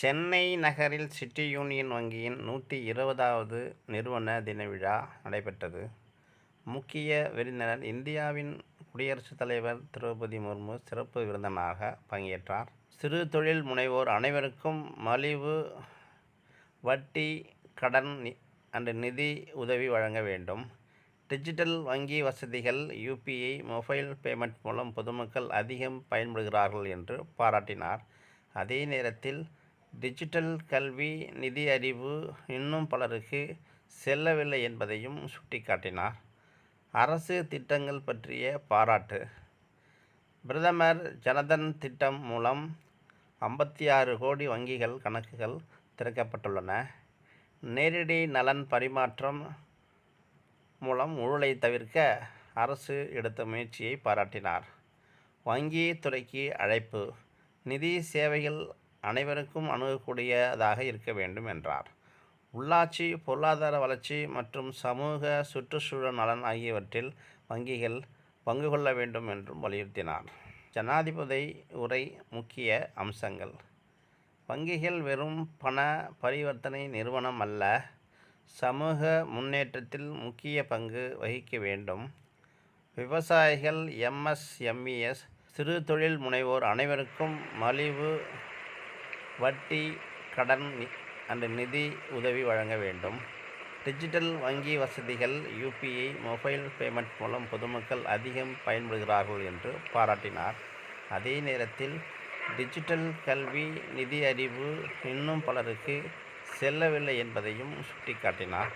சென்னை நகரில் city union வங்கியின் நூற்றி இருபதாவது நிறுவன தின விழா நடைபெற்றது. முக்கிய விருந்தினர் இந்தியாவின் குடியரசுத் தலைவர் திரௌபதி முர்மு சிறப்பு விருந்தினராக பங்கேற்றார். சிறு தொழில் முனைவோர் அனைவருக்கும் மலிவு வட்டி கடன் நி- நிதி உதவி வழங்க வேண்டும். டிஜிட்டல் வங்கி வசதிகள் யூபிஐ மொபைல் பேமெண்ட் மூலம் பொதுமக்கள் அதிகம் பயன்படுகிறார்கள் என்று பாராட்டினார். அதே நேரத்தில் டிஜிட்டல் கல்வி நிதி அறிவு இன்னும் பலருக்கு செல்லவில்லை என்பதையும் சுட்டிக்காட்டினார். அரசு திட்டங்கள் பற்றிய பாராட்டு. பிரதமர் ஜனதன் திட்டம் மூலம் ஐம்பத்தி ஆறு கோடி வங்கிகள் கணக்குகள் திறக்கப்பட்டுள்ளன. நேரடி நலன் பரிமாற்றம் மூலம் ஊழலை தவிர்க்க அரசு எடுத்த முயற்சியை பாராட்டினார். வங்கி துறைக்கு அழைப்பு. நிதி சேவைகள் அனைவருக்கும் அணுகக்கூடியதாக இருக்க வேண்டும் என்றார். உள்ளாட்சி பொருளாதார வளர்ச்சி மற்றும் சமூக சுற்றுச்சூழல் நலன் ஆகியவற்றில் வங்கிகள் பங்கு கொள்ள வேண்டும் என்றும் வலியுறுத்தினார். ஜனாதிபதி உரை முக்கிய அம்சங்கள். வங்கிகள் வெறும் பண பரிவர்த்தனை நிறுவனம் அல்ல சமூக முன்னேற்றத்தில் முக்கிய பங்கு வகிக்க வேண்டும். விவசாயிகள் எம்எஸ்எம்இஎஸ் சிறு தொழில் முனைவோர் அனைவருக்கும் மலிவு வட்டி கடன் அந்த நிதி உதவி வழங்க வேண்டும். டிஜிட்டல் வங்கி வசதிகள் யூபிஐ மொபைல் பேமெண்ட் மூலம் பொதுமக்கள் அதிகம் பயன்படுகிறார்கள் என்று பாராட்டினார். அதே நேரத்தில் டிஜிட்டல் கல்வி நிதி அறிவு இன்னும் பலருக்கு செல்லவில்லை என்பதையும் சுட்டிக்காட்டினார்.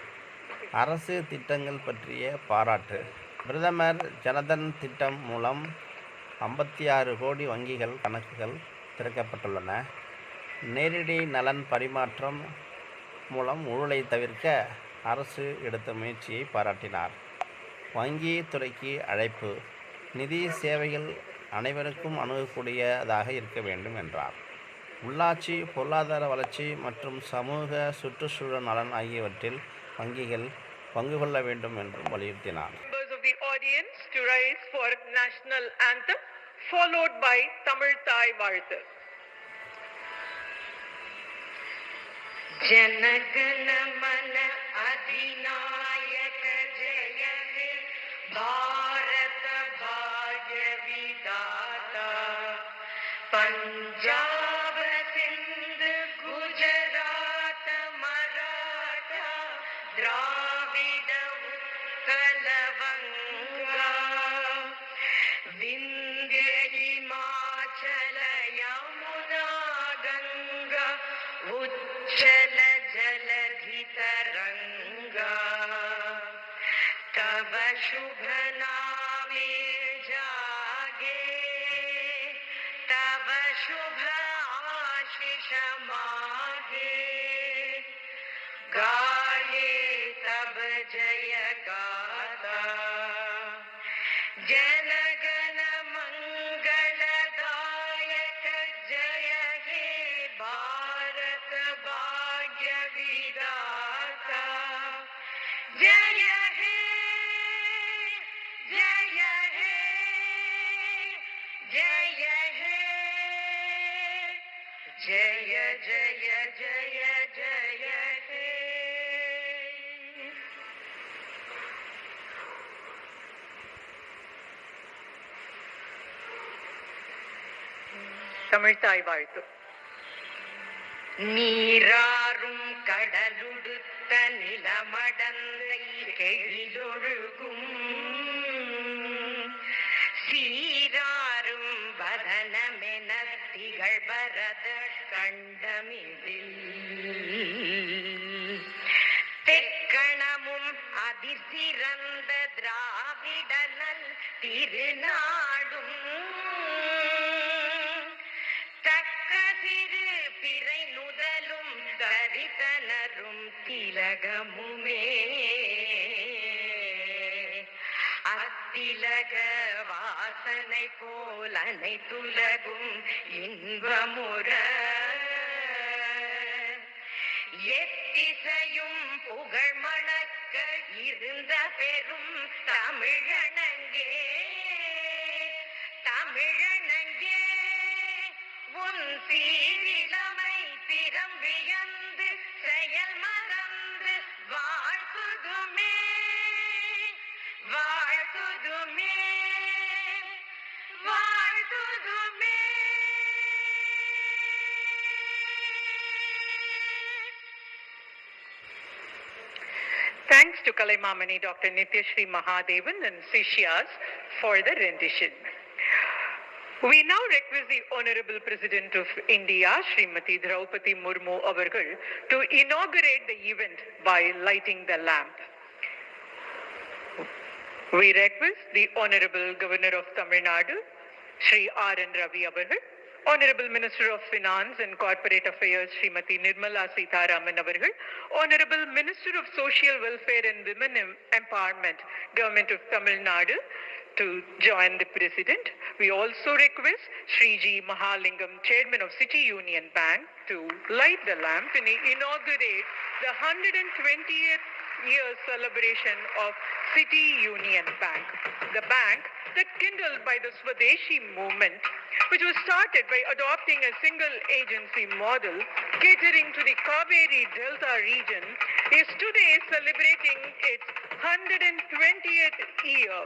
அரசு திட்டங்கள் பற்றிய பாராட்டு. பிரதமர் ஜனதன் திட்டம் மூலம் ஐம்பத்தி ஆறு கோடி வங்கிகள் கணக்குகள் திறக்கப்பட்டுள்ளன. நேரடி நலன் பரிமாற்றம் மூலம் ஊழலை தவிர்க்க அரசு எடுத்த முயற்சியை பாராட்டினார். வங்கி துறைக்கு அழைப்பு நிதி சேவைகள் அனைவருக்கும் அணுகக்கூடியதாக இருக்க வேண்டும் என்றார். உள்ளாட்சி பொருளாதார வளர்ச்சி மற்றும் சமூக சுற்றுச்சூழல் நலன் ஆகியவற்றில் வங்கிகள் பங்கு கொள்ள வேண்டும் என்றும் வலியுறுத்தினார். Members of the audience to followed by Tamil Thai जनगण मन अधिनायक जय भारत भाग्य विदाता पंजाब सिंध गुजरात मराठा द्राविड उत्कल वंगा। विंध्य हिमाचल शुभ नामे जागे तब शुभ आशीष मागे। गाये तब जय गाता ஜெய ஜெய ஜெய ஜெய தமிழ்தாய் வாழ்த்து. நீராறும் கடலுடுத்த நிலமடந்தை கெழிலொழு கண்டமிதில். தெக்கணமும் அதிசிறந்த திராவிடனல் திருநாடும். தக்க சிறு பிறை நுதலும் தரித்தனரும் திலகமுமே. உலக வாசனை போல் அனைத்துலகும் இன்பமுற. எத்திசையும் புகழ் மணக்க இருந்த பெரும் தமிழனங்கே. தமிழனங்கே உன் சீரிலமை சீரிழமை திற Thanks to Kalaimamani Dr. Nityashri Mahadevan and Sishyas for the rendition. We now request the Honorable President of India, Srimati Draupadi Murmu Avargal, to inaugurate the event by lighting the lamp. We request the Honorable Governor of Tamil Nadu, Sri R. N. Ravi Avargal, Honorable Minister of Finance and Corporate Affairs, Srimati Nirmala Sitharaman Avargal, Honorable Minister of Social Welfare and Women Empowerment, Government of Tamil Nadu, to join the President. We also request Sri G. Mahalingam, Chairman of City Union Bank, to light the lamp and inaugurate the 120th year celebration of City Union Bank. The bank that kindled by the Swadeshi movement, which was started by adopting a single agency model catering to the Kaveri Delta region, is today celebrating its 120th year.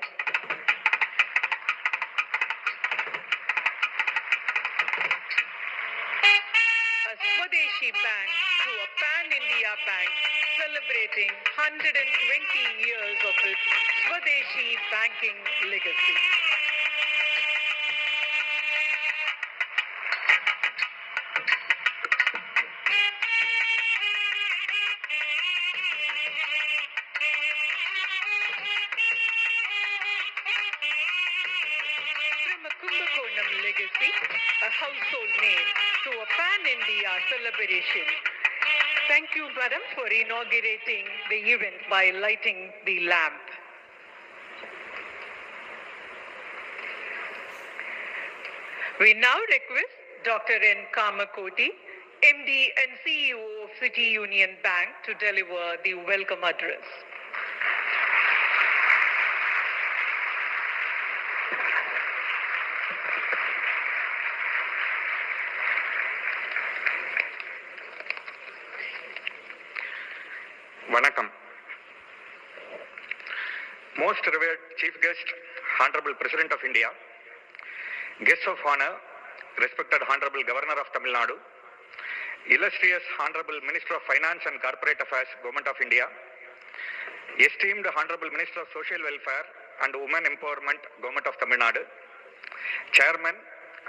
A Swadeshi bank to a pan-India bank celebrating 120 years of its Swadeshi banking legacy. Kumbakonam legacy, a household name, to a pan-India celebration. Thank you, Madam, for inaugurating the event by lighting the lamp. We now request Dr. N. Kamakoti, MD and CEO of City Union Bank, to deliver the welcome address. Most revered Chief Guest, Honorable President of India, Guests of Honor, respected Honorable Governor of Tamil Nadu, illustrious Honorable Minister of Finance and Corporate Affairs, Government of India, esteemed Honorable Minister of Social Welfare and Women Empowerment, Government of Tamil Nadu, Chairman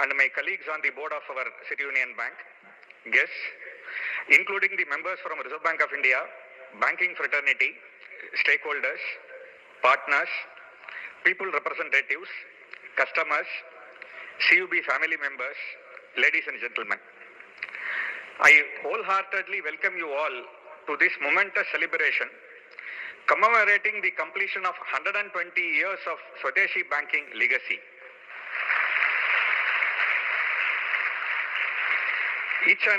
and my colleagues on the board of our City Union Bank, guests, including the members from Reserve Bank of India, banking fraternity, stakeholders, partners, people representatives, customers, CUB family members, ladies and gentlemen. I wholeheartedly welcome you all to this momentous celebration commemorating the completion of 120 years of Swadeshi banking legacy. Each